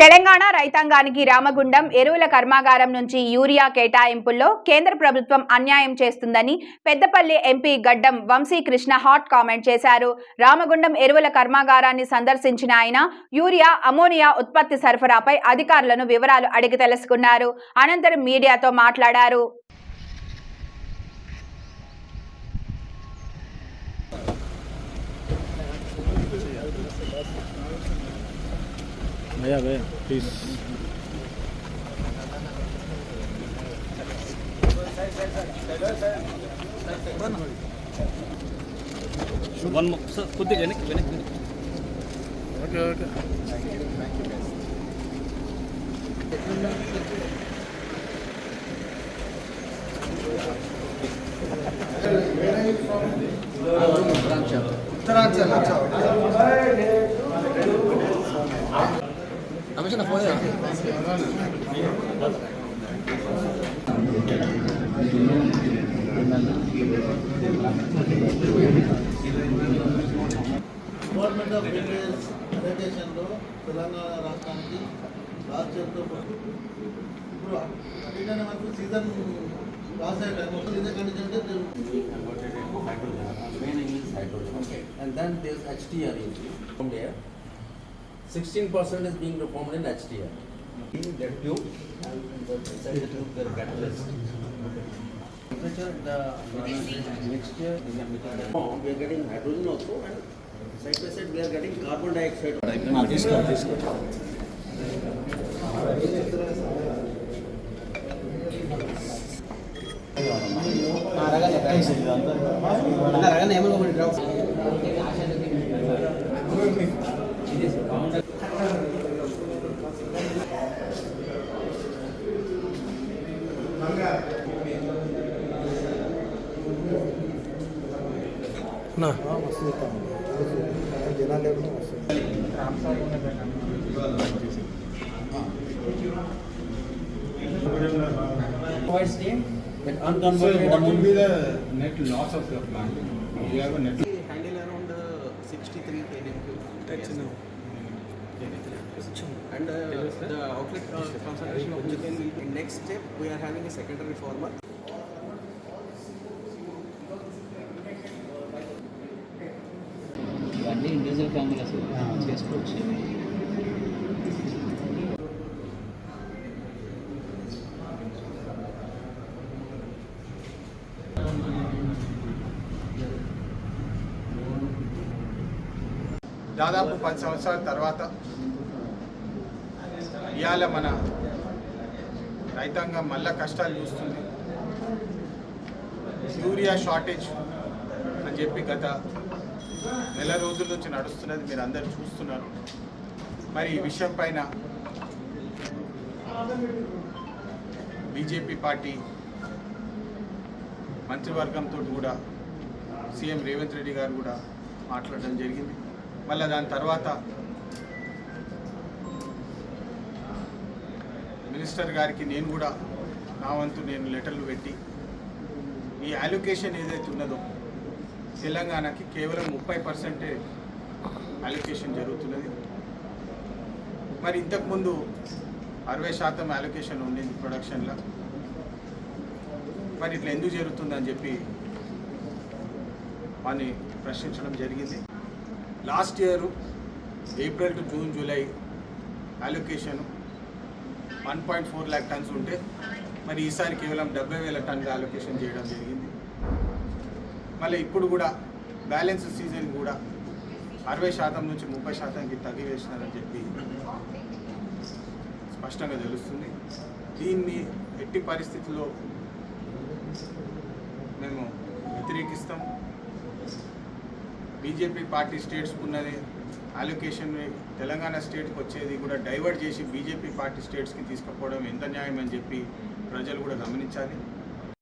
తెలంగాణ రైతాంగానికి రామగుండం ఎరువుల కర్మాగారం నుంచి యూరియా కేటాయింపుల్లో కేంద్ర ప్రభుత్వం అన్యాయం చేస్తుందని పెద్దపల్లి ఎంపీ గడ్డం వంశీకృష్ణ హాట్ కామెంట్ చేశారు. రామగుండం ఎరువుల కర్మాగారాన్ని సందర్శించిన ఆయన యూరియా అమోనియా ఉత్పత్తి సరఫరాపై అధికారులను వివరాలు అడిగి తెలుసుకున్నారు. అనంతరం మీడియాతో మాట్లాడారు. भैया भैया प्लीज़ वन सर खुद ही कहने ओके ओके उत्तरांचल अच्छा okay okay government of India అలొకేషన్లో Telangana రాష్ట్రానికి పాటు. ఇప్పుడు అడిగిన వరకు సీజన్ పాస్ అయ్యే టైం వస్తుంది ఇదే కండిషన్ అంటే. And then there's HDR from there. 16% is being performed in HDR. That tube the catalyst. Temperature, the mixture is emitting. We are getting hydrogen also and side by side we are getting carbon dioxide. This one, this one. Provides the that So unconverted. what will be the net loss of the plant? We have a net. We handle around uh, sixty-three KDM. That's enough. And uh, the outlet uh, concentration of chicken will be, next step, we are having a secondary former. ఇవన్నీ individual cameras చేసుకోవచ్చు దాదాపు పది సంవత్సరాల తర్వాత ఇవాళ మన రైతాంగం మళ్ళా కష్టాలు చూస్తుంది. యూరియా షార్టేజ్ అని చెప్పి గత నెల రోజుల నుంచి నడుస్తున్నది మీరు అందరు చూస్తున్నారు. మరి ఈ విషయం పైన బీజేపీ పార్టీ మంత్రివర్గంతో కూడా సీఎం రేవంత్ రెడ్డి గారు కూడా మాట్లాడడం జరిగింది. మళ్ళీ దాని తర్వాత మినిస్టర్ గారికి నేను కూడా నా వంతు నేను లెటర్లు పెట్టి ఈ అలొకేషన్ ఏదైతే ఉన్నదో తెలంగాణకి కేవలం ముప్పై పర్సెంటే అలొకేషన్ జరుగుతున్నది. మరి ఇంతకుముందు అరవై శాతం అలొకేషన్ ఉండింది ప్రొడక్షన్లో మరి ఇట్లా ఎందుకు జరుగుతుందని చెప్పి వాడిని ప్రశ్నించడం జరిగింది. Last year April to June July allocation one point four lakh tons ఉంటే మరి ఈసారి కేవలం డెబ్బై వేల టన్గా అలొకేషన్ చేయడం జరిగింది. మళ్ళీ ఇప్పుడు కూడా బ్యాలెన్స్ సీజన్ కూడా అరవై శాతం నుంచి ముప్పై శాతానికి తగ్గివేసినారని చెప్పి స్పష్టంగా తెలుస్తుంది. దీన్ని ఎట్టి పరిస్థితుల్లో మేము వ్యతిరేకిస్తాం. బీజేపీ పార్టీ స్టేట్స్కి ఉన్నది అలొకేషన్ తెలంగాణ స్టేట్కి వచ్చేది కూడా డైవర్ట్ చేసి బీజేపీ పార్టీ స్టేట్స్కి తీసుకుపోవడం ఎంత న్యాయం అని చెప్పి ప్రజలు కూడా గమనించాలి.